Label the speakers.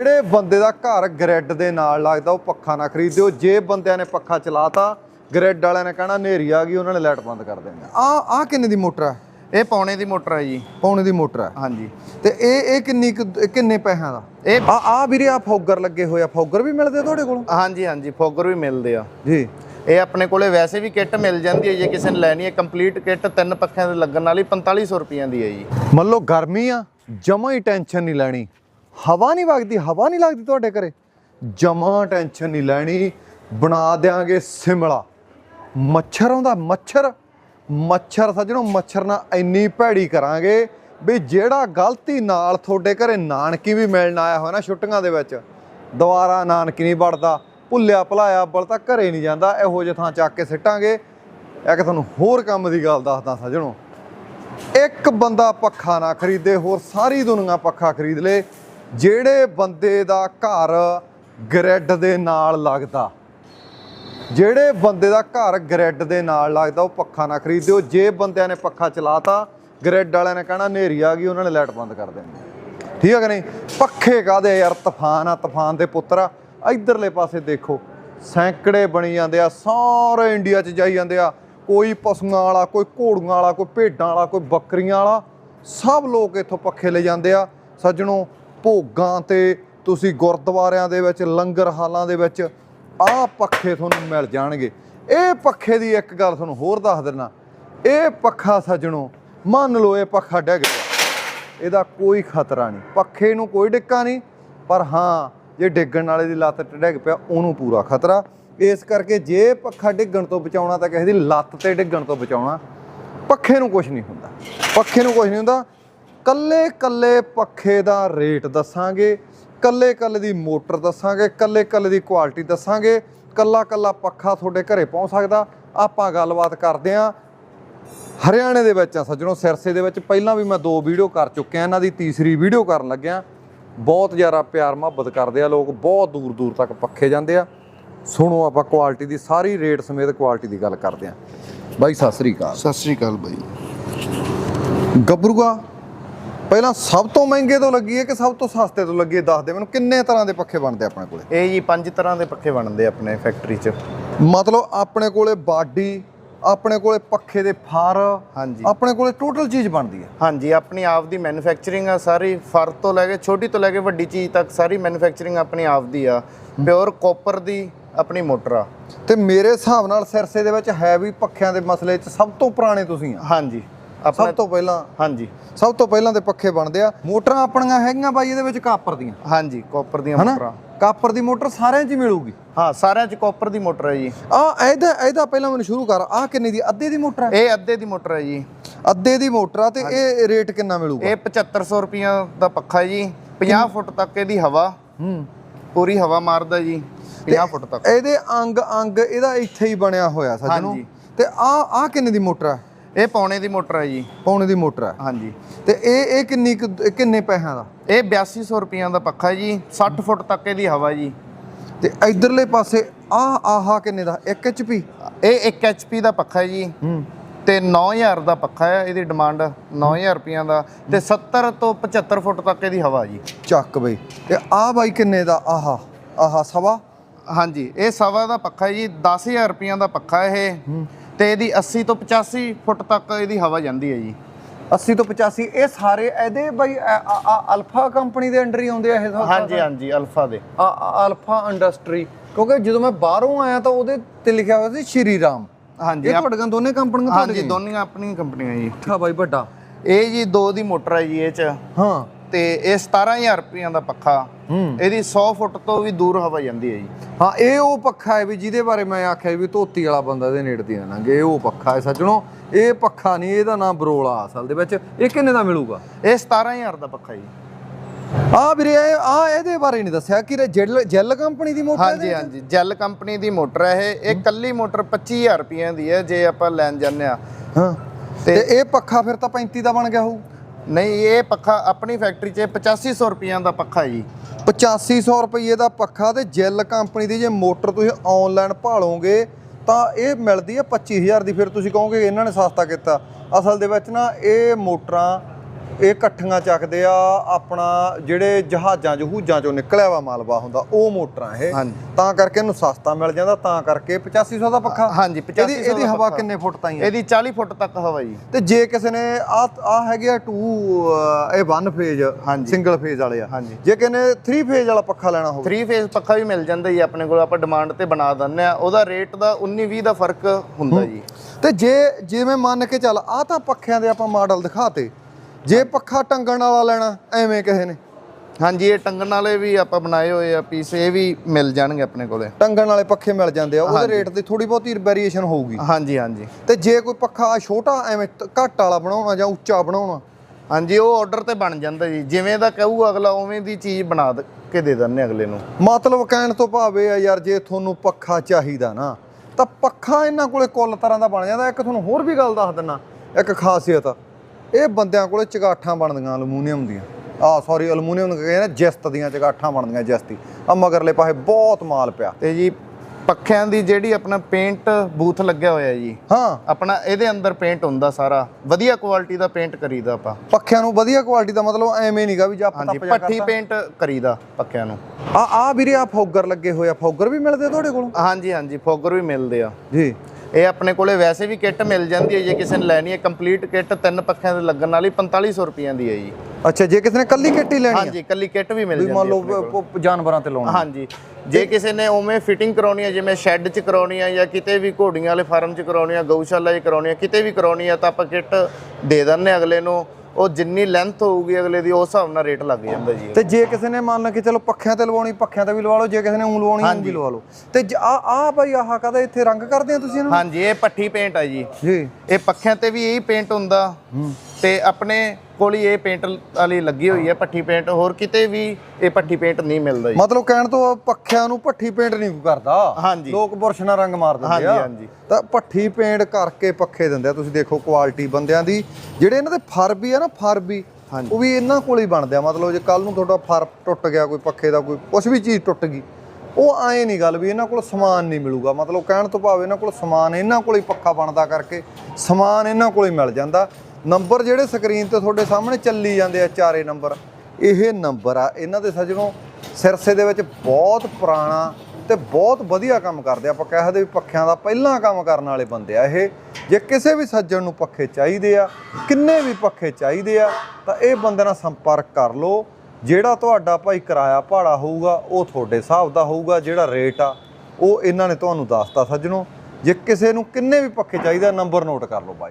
Speaker 1: ਜਿਹੜੇ ਬੰਦੇ ਦਾ ਘਰ ਗ੍ਰਿਡ ਦੇ ਨਾਲ ਲੱਗਦਾ ਉਹ ਪੱਖਾ ਨਾ ਖਰੀਦਿਓ। ਜੇ ਬੰਦਿਆਂ ਨੇ ਪੱਖਾ ਚਲਾਤਾ ਗ੍ਰਿਡ ਵਾਲਿਆਂ ਨੇ ਕਹਿਣਾ ਹਨੇਰੀ ਆ ਗਈ ਉਹਨਾਂ ਨੇ ਲਾਈਟ ਬੰਦ ਕਰ ਦੇਣੀ ਆ। ਆ ਕਿੰਨੇ ਦੀ ਮੋਟਰ ਆ?
Speaker 2: ਇਹ ਪੌਣੇ ਦੀ ਮੋਟਰ ਹੈ ਜੀ।
Speaker 1: ਪੌਣੇ ਦੀ ਮੋਟਰ ਆ।
Speaker 2: ਹਾਂਜੀ।
Speaker 1: ਤੇ ਇਹ ਇਹ ਕਿੰਨੀ ਕੁ- ਕਿੰਨੇ ਪੈਸਿਆਂ ਦਾ?
Speaker 2: ਇਹ
Speaker 1: ਆ ਆ ਵੀਰੇ ਆ ਫੌਗਰ ਲੱਗੇ ਹੋਏ ਆ। ਫੌਗਰ ਵੀ ਮਿਲਦੇ ਆ ਤੁਹਾਡੇ ਕੋਲੋਂ?
Speaker 2: ਹਾਂਜੀ ਹਾਂਜੀ ਫੋਗਰ ਵੀ ਮਿਲਦੇ ਆ।
Speaker 1: ਜੀ।
Speaker 2: ਇਹ ਆਪਣੇ ਕੋਲੇ ਵੈਸੇ ਵੀ ਕਿੱਟ ਮਿਲ ਜਾਂਦੀ ਹੈ ਜੇ ਕਿਸੇ ਨੇ ਲੈਣੀ ਹੈ। ਕੰਪਲੀਟ ਕਿੱਟ ਤਿੰਨ ਪੱਖਿਆਂ ਦੇ ਲੱਗਣ ਵਾਲੀ 4500 ਰੁਪਈਆਂ ਦੀ ਹੈ ਜੀ।
Speaker 1: ਮੰਨ ਲਓ ਗਰਮੀ ਆ ਜਮਾ ਹੀ ਟੈਨਸ਼ਨ ਨਹੀਂ ਲੈਣੀ। ਹਵਾ ਨਹੀਂ ਵਗਦੀ, ਹਵਾ ਨਹੀਂ ਲੱਗਦੀ ਤੁਹਾਡੇ ਘਰੇ। ਜਮਾ ਟੈਨਸ਼ਨ ਨਹੀਂ ਲੈਣੀ, ਬਣਾ ਦਿਆਂਗੇ ਸਿਮਲਾ। ਮੱਛਰ ਆਉਂਦਾ, ਮੱਛਰ। ਮੱਛਰ ਸੱਜਣੋ, ਮੱਛਰ ਨਾਲ ਇੰਨੀ ਭੈੜੀ ਕਰਾਂਗੇ ਵੀ ਜਿਹੜਾ ਗਲਤੀ ਨਾਲ ਤੁਹਾਡੇ ਘਰੇ ਨਾਨਕੀ ਵੀ ਮਿਲਣ ਆਇਆ ਹੋਇਆ ਨਾ ਛੁੱਟੀਆਂ ਦੇ ਵਿੱਚ, ਦੁਬਾਰਾ ਨਾਨਕੀ ਨਹੀਂ ਵੜਦਾ, ਭੁੱਲਿਆ ਭੁਲਾਇਆ ਬਲ ਤਾਂ ਘਰੇ ਨਹੀਂ ਜਾਂਦਾ, ਇਹੋ ਜਿਹੇ ਥਾਂ ਚੱਕ ਕੇ ਸਿੱਟਾਂਗੇ। ਇੱਕ ਤੁਹਾਨੂੰ ਹੋਰ ਕੰਮ ਦੀ ਗੱਲ ਦੱਸਦਾ ਸੱਜਣੋ, ਇੱਕ ਬੰਦਾ ਪੱਖਾ ਨਾ ਖਰੀਦੇ, ਹੋਰ ਸਾਰੀ ਦੁਨੀਆ ਪੱਖਾ ਖਰੀਦ ਲੇ। ਜਿਹੜੇ ਬੰਦੇ ਦਾ ਘਰ ਗ੍ਰਿਡ ਦੇ ਨਾਲ ਲੱਗਦਾ, ਜਿਹੜੇ ਬੰਦੇ ਦਾ ਘਰ ਗ੍ਰਿਡ ਦੇ ਨਾਲ ਲੱਗਦਾ, ਉਹ ਪੱਖਾ ਨਾ ਖਰੀਦਿਓ। ਜੇ ਬੰਦਿਆਂ ਨੇ ਪੱਖਾ ਚਲਾਤਾ ਗ੍ਰਿਡ ਵਾਲਿਆਂ ਨੇ ਕਹਿਣਾ, ਹਨੇਰੀ ਆ ਗਈ, ਉਹਨਾਂ ਨੇ ਲਾਈਟ ਬੰਦ ਕਰ ਦੇਣੀ। ਠੀਕ ਹੈ ਕਿ ਨਹੀਂ? ਪੱਖੇ ਕਾਦੇ ਯਾਰ? ਤੂਫਾਨ ਆ, ਤੂਫਾਨ ਦੇ ਪੁੱਤਰ ਆ। ਇਧਰਲੇ ਪਾਸੇ ਦੇਖੋ, ਸੈਂਕੜੇ ਬਣੀ ਜਾਂਦੇ ਆ, ਸਾਰੇ ਇੰਡੀਆ 'ਚ ਜਾਈ ਜਾਂਦੇ ਆ। ਕੋਈ ਪਸ਼ੂਆਂ ਵਾਲਾ, ਕੋਈ ਘੋੜੀਆਂ ਵਾਲਾ, ਕੋਈ ਭੇਡਾਂ ਵਾਲਾ, ਕੋਈ ਬੱਕਰੀਆਂ ਵਾਲਾ, ਸਭ ਲੋਕ ਇੱਥੋਂ ਪੱਖੇ ਲੈ ਜਾਂਦੇ ਆ। ਸੱਜਣੋ ਭੋਗਾਂ ਤੇ ਤੁਸੀਂ ਗੁਰਦੁਆਰਿਆਂ ਦੇ ਵਿੱਚ, ਲੰਗਰ ਹਾਲਾਂ ਦੇ ਵਿੱਚ ਆਹ ਪੱਖੇ ਤੁਹਾਨੂੰ ਮਿਲ ਜਾਣਗੇ। ਇਹ ਪੱਖੇ ਦੀ ਇੱਕ ਗੱਲ ਤੁਹਾਨੂੰ ਹੋਰ ਦੱਸ ਦਿੰਨਾ। ਇਹ ਪੱਖਾ ਸੱਜਣੋ, ਮੰਨ ਲਓ ਇਹ ਪੱਖਾ ਡਿੱਗ ਗਿਆ। ਇਹਦਾ ਕੋਈ ਖਤਰਾ ਨਹੀਂ। ਪੱਖੇ ਨੂੰ ਕੋਈ ਡਿੱਕਾ ਨਹੀਂ, ਪਰ ਹਾਂ, ਜੇ ਡਿੱਗਣ ਵਾਲੇ ਦੀ ਲੱਤ ਡਿੱਗ ਪਿਆ, ਉਹਨੂੰ ਪੂਰਾ ਖਤਰਾ। ਇਸ ਕਰਕੇ ਜੇ ਪੱਖਾ ਡਿੱਗਣ ਤੋਂ ਬਚਾਉਣਾ ਤਾਂ ਕਿਸੇ ਦੀ ਲੱਤ ਤੇ ਡਿੱਗਣ ਤੋਂ ਬਚਾਉਣਾ। ਪੱਖੇ ਨੂੰ ਕੁਝ ਨਹੀਂ ਹੁੰਦਾ। ਪੱਖੇ ਨੂੰ ਕੁਝ ਨਹੀਂ ਹੁੰਦਾ। ਕੱਲੇ ਕੱਲੇ ਪੱਖੇ ਦਾ ਰੇਟ ਦੱਸਾਂਗੇ ਕੱਲੇ ਕੱਲੇ ਦੀ ਮੋਟਰ ਦੱਸਾਂਗੇ ਕੱਲੇ ਕੱਲੇ ਦੀ ਕੁਆਲਿਟੀ ਦੱਸਾਂਗੇ ਕੱਲਾ ਕੱਲਾ ਪੱਖਾ ਤੁਹਾਡੇ ਘਰੇ ਪਹੁੰਚ ਸਕਦਾ। ਆਪਾਂ ਗੱਲਬਾਤ ਕਰਦੇ ਆਂ ਹਰਿਆਣੇ ਦੇ ਵਿੱਚ ਆ ਸੱਜਣੋ ਸਿਰਸੇ ਦੇ ਵਿੱਚ। ਪਹਿਲਾਂ ਵੀ ਮੈਂ ਦੋ ਵੀਡੀਓ ਕਰ ਚੁੱਕਿਆ ਇਹਨਾਂ ਦੀ ਤੀਸਰੀ ਵੀਡੀਓ ਕਰਨ ਲੱਗਿਆ। ਬਹੁਤ ਜ਼ਿਆਦਾ ਪਿਆਰ ਮੁਹੱਬਤ ਕਰਦੇ ਆ ਲੋਕ ਬਹੁਤ ਦੂਰ ਦੂਰ ਤੱਕ ਪੱਖੇ ਜਾਂਦੇ ਆ। ਸੁਣੋ ਆਪਾਂ ਕੁਆਲਿਟੀ ਦੀ ਸਾਰੀ ਰੇਟ ਸਮੇਤ ਕੁਆਲਿਟੀ ਦੀ ਗੱਲ ਕਰਦੇ ਆ। ਬਾਈ ਸਤਿ ਸ੍ਰੀ ਅਕਾਲ।
Speaker 3: ਸਤਿ ਸ੍ਰੀ ਅਕਾਲ ਬਾਈ।
Speaker 1: ਗੱਭਰੂਆ ਪਹਿਲਾਂ ਸਭ ਤੋਂ ਮਹਿੰਗੇ ਤੋਂ ਲੱਗੀ ਹੈ ਕਿ ਸਭ ਤੋਂ ਸਸਤੇ ਤੋਂ ਲੱਗੀ ਹੈ? ਦੱਸ ਦੇ ਮੈਨੂੰ ਕਿੰਨੇ ਤਰ੍ਹਾਂ ਦੇ ਪੱਖੇ ਬਣਦੇ ਆਪਣੇ ਕੋਲੇ?
Speaker 2: ਇਹ ਜੀ ਪੰਜ ਤਰ੍ਹਾਂ ਦੇ ਪੱਖੇ ਬਣਦੇ ਆਪਣੇ ਫੈਕਟਰੀ 'ਚ।
Speaker 1: ਮਤਲਬ ਆਪਣੇ ਕੋਲੇ ਬਾਡੀ ਆਪਣੇ ਕੋਲੇ ਪੱਖੇ ਦੇ ਫਰ
Speaker 2: ਹਾਂਜੀ।
Speaker 1: ਆਪਣੇ ਕੋਲੇ ਟੋਟਲ ਚੀਜ਼ ਬਣਦੀ ਹੈ।
Speaker 2: ਹਾਂਜੀ ਆਪਣੀ ਆਪ ਦੀ ਮੈਨੂਫੈਕਚਰਿੰਗ ਆ ਸਾਰੀ ਫਰ ਤੋਂ ਲੈ ਕੇ ਛੋਟੀ ਤੋਂ ਲੈ ਕੇ ਵੱਡੀ ਚੀਜ਼ ਤੱਕ ਸਾਰੀ ਮੈਨੂਫੈਕਚਰਿੰਗ ਆਪਣੀ ਆਪ ਦੀ ਆ। ਪਿਓਰ ਕਾਪਰ ਦੀ ਆਪਣੀ ਮੋਟਰ ਆ।
Speaker 1: ਤੇ ਮੇਰੇ ਹਿਸਾਬ ਨਾਲ ਸਿਰਸੇ ਦੇ ਵਿੱਚ ਹੈ ਵੀ ਪੱਖਿਆਂ ਦੇ ਮਸਲੇ 'ਚ ਸਭ ਤੋਂ ਪੁਰਾਣੇ ਤੁਸੀਂ ਆ।
Speaker 2: ਹਾਂਜੀ।
Speaker 1: ਸਭ ਤੋਂ ਪਹਿਲਾਂ
Speaker 2: ਹਾਂਜੀ।
Speaker 1: ਸਭ ਤੋਂ ਪਹਿਲਾਂ ਦੇ ਪੱਖੇ ਬਣਦੇ ਆ। ਮੋਟਰਾਂ ਆਪਣੀਆਂ ਹੈਗੀਆਂ ਬਾਈ ਇਹਦੇ ਵਿੱਚ ਕਾਪਰ ਦੀਆਂ।
Speaker 2: ਹਾਂਜੀ ਕਾਪਰ ਦੀਆਂ ਮੋਟਰਾਂ।
Speaker 1: ਕਾਪਰ ਦੀ ਮੋਟਰ ਸਾਰਿਆਂ 'ਚ ਮਿਲੂਗੀ।
Speaker 2: ਹਾਂ ਸਾਰਿਆਂ 'ਚ ਕਾਪਰ ਦੀ ਮੋਟਰ ਹੈ ਜੀ।
Speaker 1: ਆ ਇਹਦਾ ਇਹਦਾ ਪਹਿਲਾਂ ਮੈਨੂੰ ਸ਼ੁਰੂ ਕਰ ਆਹ ਕਿੰਨੇ ਦੀ? ਅੱਧੇ ਦੀ ਮੋਟਰ ਹੈ?
Speaker 2: ਇਹ ਅੱਧੇ ਦੀ ਮੋਟਰ ਹੈ ਜੀ।
Speaker 1: ਅੱਧੇ ਦੀ ਮੋਟਰ ਆ ਤੇ ਇਹ ਰੇਟ ਕਿੰਨਾ ਮਿਲੂਗਾ?
Speaker 2: ਇਹ 7500 ਰੁਪਈਆ ਦਾ ਪੱਖਾ ਜੀ। 50 ਫੁੱਟ ਤੱਕ ਇਹਦੀ ਹਵਾ।
Speaker 1: ਹੂੰ।
Speaker 2: ਪੂਰੀ ਹਵਾ ਮਾਰਦਾ ਜੀ 50 ਫੁੱਟ ਤੱਕ।
Speaker 1: ਇਹਦੇ ਅੰਗ ਅੰਗ ਇਹਦਾ ਇੱਥੇ ਹੀ ਬਣਿਆ ਹੋਇਆ ਸੱਜਣੋ। ਤੇ ਆ ਆ ਕਿੰਨੇ ਦੀ ਮੋਟਰ ਹੈ?
Speaker 2: ਇਹ ਪੌਣੇ ਦੀ ਮੋਟਰ ਹੈ ਜੀ।
Speaker 1: ਪੌਣੇ ਦੀ ਮੋਟਰ ਹੈ।
Speaker 2: ਹਾਂਜੀ।
Speaker 1: ਤੇ ਇਹ ਇਹ ਕਿੰਨੀ ਕੁ- ਕਿੰਨੇ ਪੈਸਿਆਂ ਦਾ?
Speaker 2: ਇਹ 8200 ਰੁਪਈਆ ਦਾ ਪੱਖਾ ਹੈ ਜੀ। 60 ਫੁੱਟ ਤੱਕ ਇਹਦੀ ਹਵਾ ਜੀ।
Speaker 1: ਤੇ ਇਧਰਲੇ ਪਾਸੇ ਆ ਆਹਾ ਕਿੰਨੇ ਦਾ? 1 HP
Speaker 2: ਇਹ 1 HP ਦਾ ਪੱਖਾ ਹੈ ਜੀ।
Speaker 1: ਹੂੰ।
Speaker 2: ਤੇ 9000 ਦਾ ਪੱਖਾ ਹੈ ਇਹਦੀ ਡਿਮਾਂਡ 9000 ਰੁਪਈਆ ਦਾ। ਤੇ 70 ਤੋਂ 75 ਫੁੱਟ ਤੱਕ ਇਹਦੀ ਹਵਾ ਜੀ।
Speaker 1: ਚੱਕ ਬਈ। ਤੇ ਆ ਬਾਈ ਕਿੰਨੇ ਦਾ? ਆਹਾ। ਆਹਾ ਸਵਾ?
Speaker 2: ਹਾਂਜੀ। ਇਹ ਸਵਾ ਦਾ ਪੱਖਾ ਹੈ ਜੀ। 10000 ਰੁਪਈਆ ਦਾ ਪੱਖਾ ਹੈ। ਇਹ ਤੇ ਇਹਦੀ 80 ਤੋਂ 85 ਫੁੱਟ ਤੱਕ ਇਹਦੀ ਹਵਾ ਜਾਂਦੀ ਹੈ ਜੀ।
Speaker 1: 80 ਤੋਂ 85 ਇਹ ਸਾਰੇ ਇਹਦੇ ਬਾਈ ਅਲਫਾ ਕੰਪਨੀ ਦੇ ਅੰਡਰ ਹੀ ਆਉਂਦੇ ਆ ਇਹ?
Speaker 2: ਹਾਂਜੀ ਹਾਂਜੀ ਅਲਫਾ ਦੇ।
Speaker 1: Alpha industry. ਕਿਉਂਕਿ ਜਦੋਂ ਮੈਂ ਬਾਹਰੋਂ ਆਇਆ ਤਾਂ ਉਹਦੇ ਤੇ ਲਿਖਿਆ ਹੋਇਆ ਸੀ ਸ਼੍ਰੀ ਰਾਮ।
Speaker 2: ਹਾਂਜੀ
Speaker 1: ਇਹ ਤੁਹਾਡੀਆਂ ਦੋਨੇ ਕੰਪਨੀਆਂ
Speaker 2: ਹਾਂਜੀ ਦੋਨੀਆਂ ਆਪਣੀਆਂ ਕੰਪਨੀਆਂ ਜੀ।
Speaker 1: ਅੱਛਾ ਬਾਈ ਵੱਡਾ।
Speaker 2: ਇਹ ਜੀ ਦੋ ਦੀ ਮੋਟਰ ਹੈ ਜੀ ਇਹ ਚ।
Speaker 1: ਹਾਂ।
Speaker 2: ਤੇ ਇਹ 17000 ਰੁਪਈਆ ਦਾ ਪੱਖਾ।
Speaker 1: ਹੂੰ।
Speaker 2: ਇਹਦੀ 100 ਫੁੱਟ ਤੋਂ ਵੀ ਦੂਰ ਹਵਾ ਜਾਂਦੀ ਹੈ ਜੀ।
Speaker 1: ਹਾਂ ਇਹ ਉਹ ਪੱਖਾ ਹੈ ਵੀ ਜਿਹਦੇ ਬਾਰੇ ਮੈਂ ਆਖਿਆ ਵੀ ਧੋਤੀ ਵਾਲਾ ਬੰਦਾ ਇਹਦੇ ਨੇੜੇ ਦੀ ਨਾ ਲੰਘੇ ਇਹ ਉਹ ਪੱਖਾ ਹੈ ਸੱਜਣੋ ਇਹ ਪੱਖਾ ਨਹੀਂ ਇਹਦਾ ਨਾਮ ਬਰੋਲਾ ਅਸਲ ਦੇ ਵਿੱਚ। ਇਹ ਕਿੰਨੇ ਦਾ ਮਿਲੂਗਾ?
Speaker 2: ਇਹ 17000 ਦਾ ਪੱਖਾ ਜੀ।
Speaker 1: ਆ ਵੀਰੇ ਆ ਇਹਦੇ ਬਾਰੇ ਨਹੀਂ ਦੱਸਿਆ ਕਿ ਜੈਲ ਜੈਲ ਕੰਪਨੀ ਦੀ ਮੋਟਰ
Speaker 2: ਹਾਂਜੀ ਹਾਂਜੀ ਜੈਲ ਕੰਪਨੀ ਦੀ ਮੋਟਰ ਹੈ ਇਹ। ਇਹ ਕੱਲੀ ਮੋਟਰ 25000 ਰੁਪਈਆ ਦੀ ਹੈ ਜੇ ਆਪਾਂ ਲੈਣ ਜਾਂਦੇ ਆ
Speaker 1: ਹਾਂ ਤੇ- ਇਹ ਪੱਖਾ ਫਿਰ ਤਾਂ 35 ਦਾ ਬਣ ਗਿਆ ਹੋਊ।
Speaker 2: ਨਹੀਂ, ਇਹ ਪੱਖਾ ਆਪਣੀ ਫੈਕਟਰੀ 'ਚ 8500 ਰੁਪਈਆ ਦਾ ਪੱਖਾ ਜੀ।
Speaker 1: 8500 ਰੁਪਏ ਦਾ ਪੱਖਾ ਤੇ ਜੈਲ ਕੰਪਨੀ ਦੀ ਜੇ ਮੋਟਰ ਤੁਸੀਂ ਆਨਲਾਈਨ ਭਾਲੋਗੇ, ਤਾਂ ਇਹ ਮਿਲਦੀ ਹੈ 25000 ਦੀ। ਫਿਰ ਤੁਸੀਂ ਕਹੋਗੇ ਇਹਨਾਂ ਨੇ ਸਸਤਾ ਕੀਤਾ। ਅਸਲ ਦੇ ਵਿੱਚ ਨਾ ਇਹ ਮੋਟਰਾਂ ਇਹ ਇਕੱਠੀਆਂ ਚੱਕਦੇ ਆ ਆਪਣਾ ਜਿਹੜੇ ਜਹਾਜ਼ਾਂ ਜਹੂਜਾਂ ਚੋਂ ਨਿਕਲਿਆ ਵਾ ਮਾਲਵਾ ਹੁੰਦਾ ਉਹ ਮੋਟਰਾਂ ਇਹ। ਤਾਂ ਕਰਕੇ ਇਹਨੂੰ ਸਸਤਾ ਮਿਲ ਜਾਂਦਾ ਤਾਂ ਕਰਕੇ 8500 ਦਾ ਪੱਖਾ।
Speaker 2: ਹਾਂਜੀ,
Speaker 1: ਇਹਦੀ
Speaker 2: 8500
Speaker 1: ਇਹਦੀ
Speaker 2: ਦਾ
Speaker 1: ਹਵਾ। ਕਿੰਨੇ ਫੁੱਟ ਤਾਈਂ ਹੈ
Speaker 2: ਇਹਦੀ 40 ਫੁੱਟ ਤੱਕ ਹਵਾ ਜੀ।
Speaker 1: ਤੇ ਜੇ ਕਿਸੇ ਨੇ ਆ ਆ ਹੈਗੇ ਆ 2 ਇਹ 1 ਫੇਜ਼। ਸਿੰਗਲ ਫੇਜ਼ ਵਾਲੇ ਆ। ਜੇ ਕਿਸੇ ਨੇ 3 ਫੇਜ਼ ਵਾਲਾ ਪੱਖਾ ਲੈਣਾ ਹੋਵੇ।
Speaker 2: 3 ਫੇਜ਼ ਪੱਖਾ ਵੀ ਮਿਲ ਜਾਂਦਾ ਜੀ ਆਪਣੇ ਕੋਲ ਆਪਾਂ ਡਿਮਾਂਡ ਤੇ ਬਣਾ ਦਿੰਦੇ ਆ ਉਹਦਾ ਰੇਟ ਦਾ 19 20 ਦਾ ਫ਼ਰਕ ਹੁੰਦਾ ਜੀ।
Speaker 1: ਤੇ ਜੇ ਜਿਵੇਂ ਮੰਨ ਕੇ ਚੱਲ ਆ ਤਾਂ ਪੱਖਿਆਂ ਦੇ ਆਪਾਂ ਮਾਡਲ ਦਿਖਾਤੇ। ਜੇ ਪੱਖਾ ਟੰਗਣ ਵਾਲਾ ਲੈਣਾ ਐਵੇਂ ਕਿਸੇ ਨੇ।
Speaker 2: ਹਾਂਜੀ ਇਹ ਟੰਗਣ ਵਾਲੇ ਵੀ ਆਪਾਂ ਬਣਾਏ ਹੋਏ ਆ ਪੀਸ ਇਹ ਵੀ ਮਿਲ ਜਾਣਗੇ ਆਪਣੇ ਕੋਲੇ।
Speaker 1: ਟੰਗਣ ਵਾਲੇ ਪੱਖੇ ਮਿਲ ਜਾਂਦੇ ਆ ਉਹਦੇ ਰੇਟ ਦੀ ਥੋੜੀ ਬਹੁਤੀ ਵੇਰੀਏਸ਼ਨ ਹੋਊਗੀ।
Speaker 2: ਹਾਂਜੀ ਹਾਂਜੀ।
Speaker 1: ਤੇ ਜੇ ਕੋਈ ਪੱਖਾ ਛੋਟਾ ਐਵੇਂ ਘੱਟ ਵਾਲਾ ਬਣਾਉਣਾ ਜਾਂ ਉੱਚਾ ਬਣਾਉਣਾ।
Speaker 2: ਹਾਂਜੀ ਉਹ ਆਰਡਰ ਤੇ ਬਣ ਜਾਂਦਾ ਜੀ। ਜਿਵੇਂ ਦਾ ਕਹੂ ਅਗਲਾ ਉਵੇਂ ਦੀ ਚੀਜ਼ ਬਣਾ ਕੇ ਦੇ ਦਿੰਦੇ ਅਗਲੇ ਨੂੰ।
Speaker 1: ਮਤਲਬ ਕਹਿਣ ਤੋਂ ਭਾਵੇਂ ਆ ਯਾਰ ਜੇ ਤੁਹਾਨੂੰ ਪੱਖਾ ਚਾਹੀਦਾ ਨਾ ਤਾਂ ਪੱਖਾ ਇਹਨਾਂ ਕੋਲੇ ਕੁੱਲ ਤਰ੍ਹਾਂ ਦਾ ਬਣ ਜਾਂਦਾ। ਇੱਕ ਤੁਹਾਨੂੰ ਹੋਰ ਵੀ ਗੱਲ ਦੱਸ ਦਿੰਨਾ ਇੱਕ ਖਾਸੀਅਤ। ਇਹ ਬੰਦਿਆਂ ਕੋਲੇ ਚਗਾਠਾਂ ਬਣਦੀਆਂ ਅਲਮੂਨੀਅਮ ਦੀਆਂ। ਆ ਸੌਰੀ ਅਲਮੂਨੀਅਮ ਕਹਿੰਦੇ ਨੇ ਜਿਸਤ ਦੀਆਂ ਚਗਾਠਾਂ ਬਣਦੀਆਂ ਜਿਸਤੀ। ਆ ਮਗਰਲੇ ਪਾਸੇ ਬਹੁਤ ਮਾਲ ਪਿਆ।
Speaker 2: ਤੇ ਜੀ ਪੱਖਿਆਂ ਦੀ ਜਿਹੜੀ ਆਪਣਾ ਪੇਂਟ ਬੂਥ ਲੱਗਿਆ ਹੋਇਆ ਜੀ
Speaker 1: ਹਾਂ।
Speaker 2: ਆਪਣਾ ਇਹਦੇ ਅੰਦਰ ਪੇਂਟ ਹੁੰਦਾ ਸਾਰਾ। ਵਧੀਆ ਕੁਆਲਿਟੀ ਦਾ ਪੇਂਟ ਕਰੀਦਾ ਆਪਾਂ।
Speaker 1: ਪੱਖਿਆਂ ਨੂੰ ਵਧੀਆ ਕੁਆਲਿਟੀ ਦਾ ਮਤਲਬ ਐਵੇਂ ਨਹੀਂਗਾ ਵੀ ਜੱਪ ਤੱਪ ਜਾ
Speaker 2: ਪੱਠੀ ਪੇਂਟ ਕਰੀਦਾ ਪੱਖਿਆਂ ਨੂੰ।
Speaker 1: ਆ ਆ ਵੀਰੇ ਆ ਫੌਗਰ ਲੱਗੇ ਹੋਏ ਆ। ਫੌਗਰ ਵੀ ਮਿਲਦੇ ਤੁਹਾਡੇ ਕੋਲੋਂ?
Speaker 2: ਹਾਂਜੀ ਹਾਂਜੀ ਫੋਗਰ ਵੀ ਮਿਲਦੇ ਆ।
Speaker 1: ਜੀ।
Speaker 2: ਇਹ ਆਪਣੇ ਕੋਲੇ ਵੈਸੇ ਵੀ ਕਿੱਟ ਮਿਲ ਜਾਂਦੀ ਹੈ ਜੇ ਕਿਸੇ ਨੇ ਲੈਣੀ ਹੈ। ਕੰਪਲੀਟ ਕਿੱਟ ਤਿੰਨ ਪੱਖਿਆਂ ਦੇ ਲੱਗਣ ਵਾਲੀ 4500 ਰੁਪਈਆਂ ਦੀ ਹੈ ਜੀ।
Speaker 1: ਅੱਛਾ ਜੇ ਕਿਸੇ ਨੇ ਕੱਲੀ ਕਿੱਟ ਹੀ ਲੈਣੀ ਆ
Speaker 2: ਹਾਂਜੀ ਕੱਲੀ ਕਿੱਟ ਵੀ ਮਿਲ ਜਾਂਦੀ
Speaker 1: ਮੰਨ
Speaker 2: ਹੈ
Speaker 1: ਲਓ। ਪ- ਪ- ਜਾਨਵਰਾਂ ਤੇ ਲਾਉਣਾ
Speaker 2: ਹਾਂਜੀ ਜੇ ਕਿਸੇ ਨੇ ਉਵੇਂ ਫਿਟਿੰਗ ਕਰਾਉਣੀ ਹੈ ਜਿਵੇਂ ਸ਼ੈੱਡ 'ਚ ਕਰਾਉਣੀ ਹੈ ਜਾਂ ਕਿਤੇ ਵੀ ਘੋੜੀਆਂ ਵਾਲੇ ਫਾਰਮ 'ਚ ਕਰਾਉਣੀ ਹੈ ਗਊਸ਼ਾਲਾ 'ਚ ਕਰਾਉਣੀ ਹੈ ਕਿਤੇ ਵੀ ਕਰਾਉਣੀ ਹੈ ਤਾਂ ਆਪਾਂ ਕਿੱਟ ਦੇ ਦਿੰਨੇ ਅਗਲੇ ਨੂੰ। ਉਹ ਜਿੰਨੀ ਲੈਂਥ ਹੋਊਗੀ ਅਗਲੇ ਦੀ ਉਸ ਹਿਸਾਬ ਨਾਲ ਰੇਟ ਲੱਗ ਜਾਂਦਾ ਜੀ।
Speaker 1: ਤੇ ਜੇ ਕਿਸੇ ਨੇ ਮੰਨ ਲਾ ਕਿ ਚਲੋ ਪੱਖਿਆਂ ਤੇ ਲਵਾਉਣੀ ਪੱਖਿਆਂ ਤੇ ਵੀ ਲਵਾ ਲਓ ਜੇ ਕਿਸੇ ਨੇ ਊਂ ਲਵਾਉਣੀ ਊਂ ਵੀ ਲਵਾ ਲਓ। ਤੇ ਆ ਆ ਭਾਈ ਆਹ ਕਹਦਾ ਇੱਥੇ ਰੰਗ ਕਰਦੇ ਆ ਤੁਸੀਂ ਇਹਨਾਂ
Speaker 2: ਹਾਂਜੀ ਇਹ ਪੱਠੀ ਪੇਂਟ ਆ ਜੀ।
Speaker 1: ਜੀ।
Speaker 2: ਇਹ ਪੱਖਿਆਂ ਤੇ ਵੀ ਇਹੀ ਪੇਂਟ ਹੁੰਦਾ। ਤੇ ਆਪਣੇ ਕੋਲ ਹੀ ਇਹ ਪੇਂਟ ਵਾਲੀ ਲੱਗੀ ਹੋਈ ਹੈ ਪੱਠੀ ਪੇਂਟ ਹੋਰ ਕਿਤੇ ਵੀ ਇਹ ਪੱਠੀ ਪੇਂਟ ਨਹੀਂ ਮਿਲਦਾ ਜੀ।
Speaker 1: ਮਤਲਬ ਕਹਿਣ ਤੋਂ ਪੱਖਿਆਂ ਨੂੰ ਪੱਠੀ ਪੇਂਟ ਨਹੀਂ ਕੋਈ ਕਰਦਾ।
Speaker 2: ਹਾਂਜੀ।
Speaker 1: ਲੋਕ ਬੁਰਸ਼ ਨਾਲ ਰੰਗ ਮਾਰ ਦਿੰਦੇ
Speaker 2: ਹਾਂਜੀ,
Speaker 1: ਆ।
Speaker 2: ਹਾਂਜੀ।
Speaker 1: ਤਾਂ ਪੱਠੀ ਪੇਂਟ ਕਰਕੇ ਪੱਖੇ ਦਿੰਦੇ ਆ। ਤੁਸੀਂ ਦੇਖੋ ਕੁਆਲਿਟੀ ਬੰਦਿਆਂ ਦੀ। ਜਿਹੜੇ ਇਹਨਾਂ ਦੇ ਫਰ ਵੀ ਆ ਨਾ ਫਰ ਵੀ
Speaker 2: ਹਾਂਜੀ।
Speaker 1: ਉਹ ਵੀ ਇਹਨਾਂ ਕੋਲ ਹੀ ਬਣਦੇ ਆ। ਮਤਲਬ ਜੇ ਕੱਲ ਨੂੰ ਤੁਹਾਡਾ ਫਰ ਟੁੱਟ ਗਿਆ ਕੋਈ ਪੱਖੇ ਦਾ ਕੋਈ ਕੁਝ ਵੀ ਚੀਜ਼ ਟੁੱਟ ਗਈ ਉਹ ਆਏ ਨਹੀਂ ਗੱਲ ਵੀ ਇਹਨਾਂ ਕੋਲ ਸਮਾਨ ਨਹੀਂ ਮਿਲੂਗਾ। ਮਤਲਬ ਕਹਿਣ ਤੋਂ ਭਾਵ ਇਹਨਾਂ ਕੋਲ ਸਮਾਨ ਇਹਨਾਂ ਕੋਲ ਹੀ ਪੱਖਾ ਬਣਦਾ ਕਰਕੇ ਸਮਾਨ ਇਹਨਾਂ ਕੋਲ ਹੀ ਮਿਲ ਜਾਂਦਾ। ਨੰਬਰ ਜਿਹੜੇ ਸਕਰੀਨ ਤੇ ਤੁਹਾਡੇ ਸਾਹਮਣੇ ਚੱਲੀ ਜਾਂਦੇ ਆ ਚਾਰੇ ਨੰਬਰ, ਇਹ ਨੰਬਰ ਆ। ਇਹਨਾਂ ਦੇ ਸੱਜਣੋਂ ਸਿਰਸੇ ਦੇ ਵਿੱਚ ਬਹੁਤ ਪੁਰਾਣਾ ਤੇ ਬਹੁਤ ਵਧੀਆ ਕੰਮ ਕਰਦੇ ਆਪਾਂ ਕਹਿ ਸਕਦੇ ਵੀ ਪੱਖਿਆਂ ਦਾ ਪਹਿਲਾਂ ਕੰਮ ਕਰਨ ਵਾਲੇ ਬੰਦੇ ਆ ਇਹ। ਜੇ ਕਿਸੇ ਵੀ ਸੱਜਣ ਨੂੰ ਪੱਖੇ ਚਾਹੀਦੇ ਆ, ਕਿੰਨੇ ਵੀ ਪੱਖੇ ਚਾਹੀਦੇ ਆ, ਤਾਂ ਇਹ ਬੰਦੇ ਨਾਲ ਸੰਪਰਕ ਕਰ ਲਓ। ਜਿਹੜਾ ਤੁਹਾਡਾ ਭਾਈ ਕਿਰਾਇਆ ਭਾੜਾ ਹੋਊਗਾ, ਉਹ ਤੁਹਾਡੇ ਹਿਸਾਬ ਦਾ ਹੋਊਗਾ, ਜਿਹੜਾ ਰੇਟ ਆ, ਉਹ ਇਹਨਾਂ ਨੇ ਤੁਹਾਨੂੰ ਦੱਸਤਾ। ਸੱਜਣੋ, ਜੇ ਕਿਸੇ ਨੂੰ ਕਿੰਨੇ ਵੀ ਪੱਖੇ ਚਾਹੀਦਾ ਨੰਬਰ ਨੋਟ ਕਰ ਲਓ ਬਾਈ।